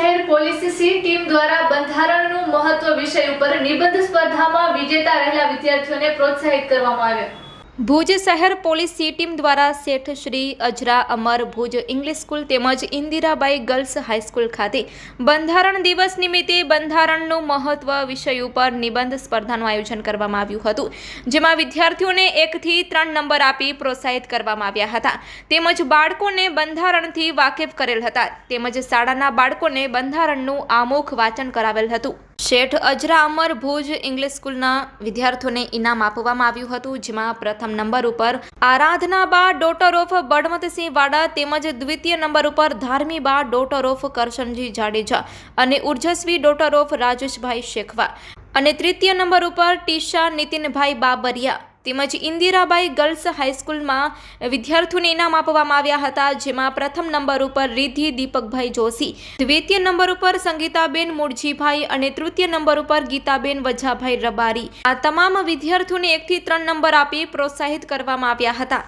શહેર police C team દ્વારા બંધારણનું મહત્વ વિષય ઉપર નિબંધ સ્પર્ધામાં વિજેતા રહેલા વિદ્યાર્થીઓને પ્રોત્સાહિત કરવામાં આવ્યા. ભુજ શહેર પોલીસ સી ટીમ દ્વારા શેઠ શ્રી અજરા અમર ભુજ ઇંગ્લિશ સ્કૂલ તેમજ ઇન્દિરાબાઈ ગર્લ્સ હાઈસ્કૂલ ખાતે બંધારણ દિવસ નિમિત્તે બંધારણનું મહત્વ વિષય ઉપર નિબંધ સ્પર્ધાનું આયોજન કરવામાં આવ્યું હતું, જેમાં વિદ્યાર્થીઓને એકથી ત્રણ નંબર આપી પ્રોત્સાહિત કરવામાં આવ્યા હતા. તેમજ બાળકોને બંધારણથી વાકેફ કરેલ હતા. તેમજ શાળાના બાળકોને બંધારણનું આમુખ વાંચન કરાવેલ હતું. શેઠ અજરા અમર ભુજ ઇંગ્લિશ સ્કૂલના વિદ્યાર્થીઓને ઇનામ આપવામાં આવ્યું હતું, જેમાં પ્રથમ નંબર ઉપર આરાધના બા ડોટર ઓફ બળવંતસિંહ વાડા તેમજ દ્વિતીય નંબર ઉપર ધાર્મીબા ડોટર ઓફ કરશનજી જાડેજા અને ઉર્જસ્વી ડોટર ઓફ રાજેશભાઈ શેખવા અને તૃતીય નંબર ઉપર ટીશા નીતિનભાઈ બાબરિયા. તેમજ ઇન્દિરાબાઈ ગર્લ્સ હાઈસ્કૂલમાં વિદ્યાર્થીઓને ઇનામ આપવામાં આવ્યા હતા, જેમાં પ્રથમ નંબર ઉપર રિધિ દીપકભાઈ જોશી, દ્વિતીય નંબર ઉપર સંગીતાબેન મુળજીભાઈ અને તૃતીય નંબર ઉપર ગીતાબેન વજાભાઈ રબારી. આ તમામ વિદ્યાર્થીઓને એકથી ત્રણ નંબર આપી પ્રોત્સાહિત કરવામાં આવ્યા હતા.